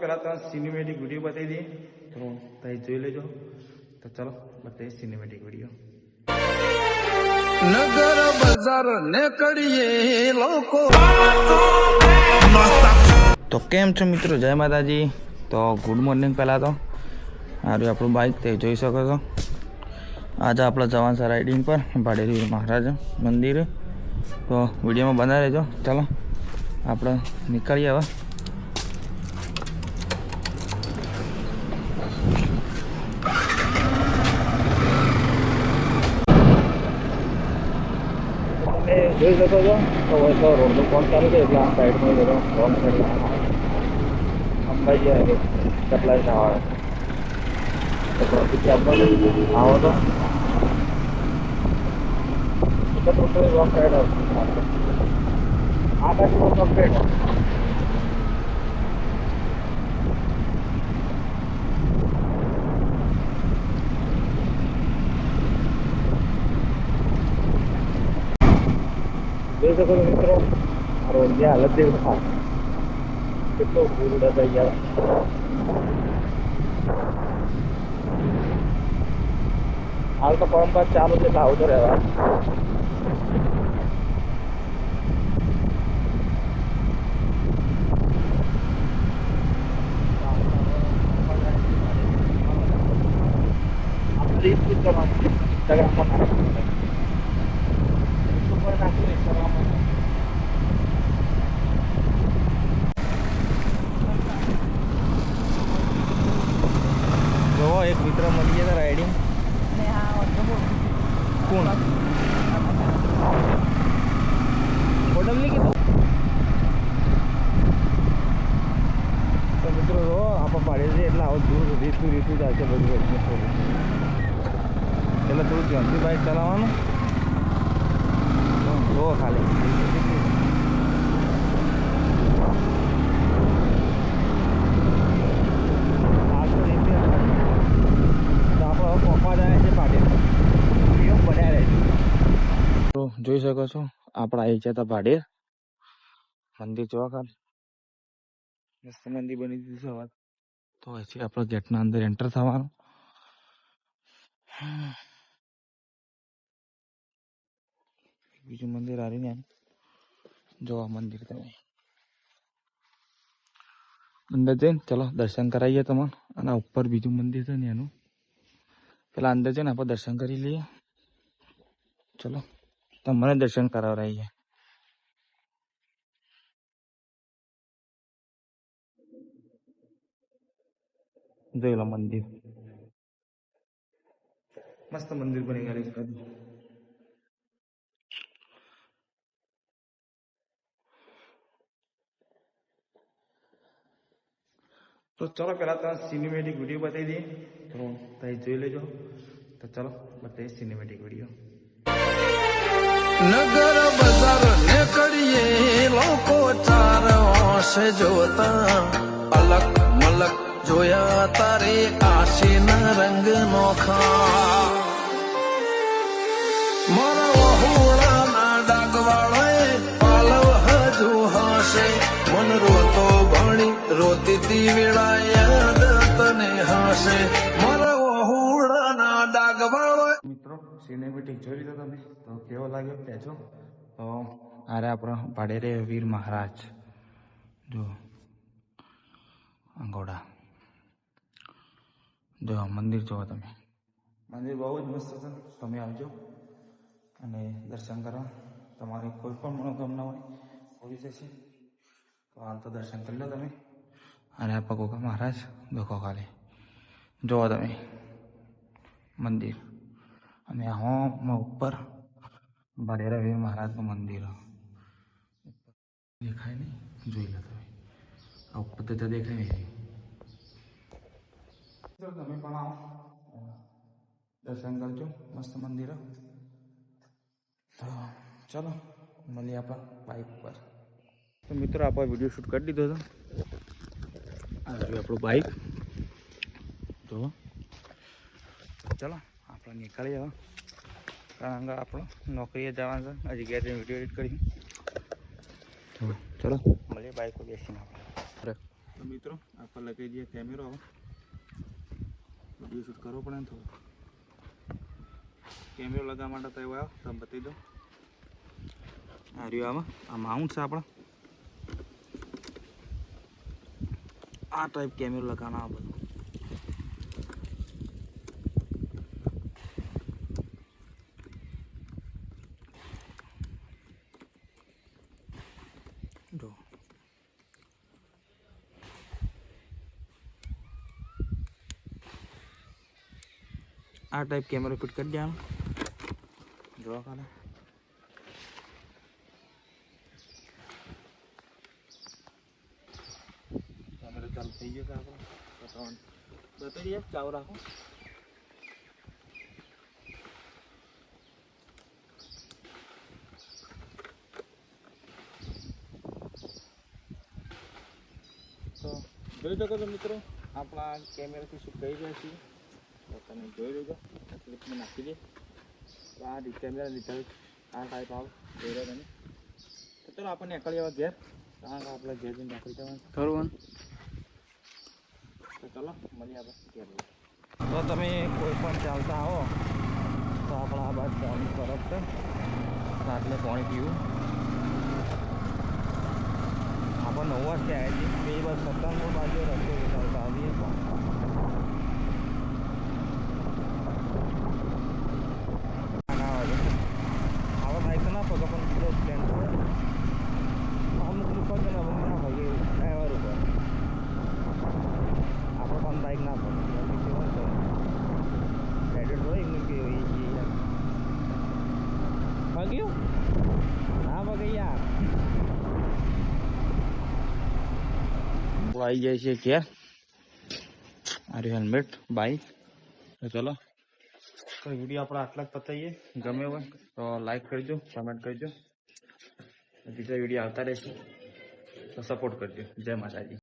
પહેલા તો cinematic video બતાવી દઈએ. તો તમે જોઈ લેજો. તો ચલો બતાવીએ સિનેમેટિક વીડિયો નગર બજાર નીકળીએ લોકો. તો કેમ છો મિત્રો? જય માતાજી. તો ગુડ મોર્નિંગ પહેલાં તો. આ આપણું બાઇક તે જોઈ શકો છો. આજે આપણે જવાન સર રાઇડિંગ પર ભાડેરી મહારાજ મંદિર. તો વિડીયોમાં બના રહેજો ચાલો આપણે નીકળીએ હવે તમે જોઈ શકો છો તો તો રોડનું કોણ ચાલુ છે એટલે આ સાઈડમાં બધો રોંગ સાઈડ અંબાજી આવે સપ્લાય આવે તો આવો તો ટોટલ રોંગ સાઈડ આવશે આ બાજુ કમ્પ્લીટ જોઈ શકો છો મિત્રો આ રોડની હાલત જેવી થાય કેટલો ભૂલ થઈ ગયા હાલ તો પરંપરા ચાલુ છે એટલે આવતો રહેવા આપણે રીત રીત કરવાની ઇન્સ્ટાગ્રામમાં નાખવાનું ઉપર નાખીને ઇન્સ્ટાગ્રામમાં જો એક મિત્ર મળી ગયા રાઇડિંગ કોણ? હોટલ નહીં કીધું? તો મિત્રો જો આપણે પાડે છે એટલે આવો દૂર રીતું રીતું જાય છે બધું એટલે થોડું. એટલે થોડું ધ્યાનથી બાઇક ચલાવવાનું. જો ખાલી જોઈ શકો છો, આપણે આવી જતા ભાડેર. મંદિર જોવા ખાલી. મસ્ત મંદિર બની દીધું છે વાત. તો હજી આપણે ગેટના અંદર એન્ટર થવાનું. બીજું મંદિર હારી ને જોવા મંદિર તમે. અંદર જઈને ચલો દર્શન કરાવીએ તમને. અને ઉપર બીજું મંદિર છે ને એનું. પેલા અંદર જઈને આપણે દર્શન કરી લઈએ. ચલો તમને દર્શન કરાવડાવીએ જોઈ લો મંદિર. મસ્ત મંદિર બની ગયેલું તો ચલો પહેલા તો સિનેમેટિક વીડિયો બતાવી દઈએ. તો તમે જોઈ લેજો. તો ચલો, બતાવીએ સિનેમેટિક વીડિયો નગર બજાર નીકળીએ, લોકો ચાર વાંસે જોતા. અલગ મલક જોયા તારે આશીના રંગ નોખા રોતી તી વેળા યાદ તને હાશે મારા વહુડાના ડાગવાળાએ મિત્રો સિનેમેટિક જોઈ લીધો તમે તો કેવો લાગ્યો? કહેજો. તો આરે આપણો ભાડેરે વીર મહારાજ. જો અંગોડા જો આ મંદિર જુઓ તમે. મંદિર બહુ જ મસ્ત છે. તમે આવજો અને દર્શન કરો. તમારી કોઈ પણ મનોકામના હોય હોઈ જશે તો હાલ તો દર્શન કરી લો તમે. અને આ પગોકા મહારાજ દેખો ખાલી જુઓ તમે મંદિર અને હોમાં ઉપર ભાડેરા વીર મહારાજનું મંદિર દેખાય નહીં જોઈ લો તમે આ ઉપર તો દેખાય નહીં તમે પણ આવો દર્શન કરજો મસ્ત મંદિર તો ચલો મળીએ આપણા બાઇક પર તો મિત્રો આપણે વીડિયો શૂટ કરી દીધો હતો આપણું બાઈક તો ચલો આપણે નીકળીએ હવે કારણ કે આપણો નોકરીએ જવાનું છે હજી ઘેર વીડિયો એડિટ કરી તો ચલો મળીએ બાઈકો બેસીને આપણે તો મિત્રો આપણે લગાવી દઈએ કેમેરો હવે વીડિયો શૂટ કરવો પડે ને થોડો કેમેરો લગાવવા માટે તો આવ્યો તમે બતાવી દો આ રહ્યું આમાં આ માઉન્ટ છે આપણા આ ટાઈપ કેમેરો લગાવવાનો આ બધું. આ ટાઈપ કેમેરો ફિટ કરી દેવાનો. જોવા ખાલે કેમેરો ચાલુ થઈ ગયો છે આપણો બતાવવાનું બતાવી દઈએ ચાલુ રાખો. તો જોઈ શકો છો મિત્રો, આપણા કેમેરાથી શું કહી રહ્યા છીએ. તો તમે જોઈ લેજો ક્લિપમાં નાખી દે. આ કેમેરા લીધા આ ટાઈપ આવ, જોઈ રહ્યા તમે. તો ચાલો, આપણને એકડી એવા ઘેર કારણ કે આપણે ઘેર નાખી દેવાનું ખરું તો ચલો, મળીએ આપણે તો તમે કોઈ પણ ચાલતા આવો તો આપણે આ બાદ પાણી તરફ છે. રાતલે પાણી પીવું. આપણે નવ વાગે આવી છીએ. બે બસ સત્તાણું બાજુ રસ્તો ચાલતા આવીએ ના વાગે આવા બાઈક ના પગ પણ પૂરો પ્લેન છે અમુક લોકો છે ને અમુક ના ભાગે ડ્રાઈવર ઉપર આપણે પણ બાઈક ના પડે એમની કેવું તો હેડેડ હોય એમની કે એ ભાગ્યું ના ભાગે યાર આવી જાય છે ઘેર આ હેલ્મેટ બાઈક તો ચલો તો વીડિયો આપણે આટલા જ પતાવીએ ગમે હોય તો લાઈક કરજો કમેન્ટ કરજો બીજા વીડિયો આવતા રહેશે તો સપોર્ટ કરજો જય માતાજી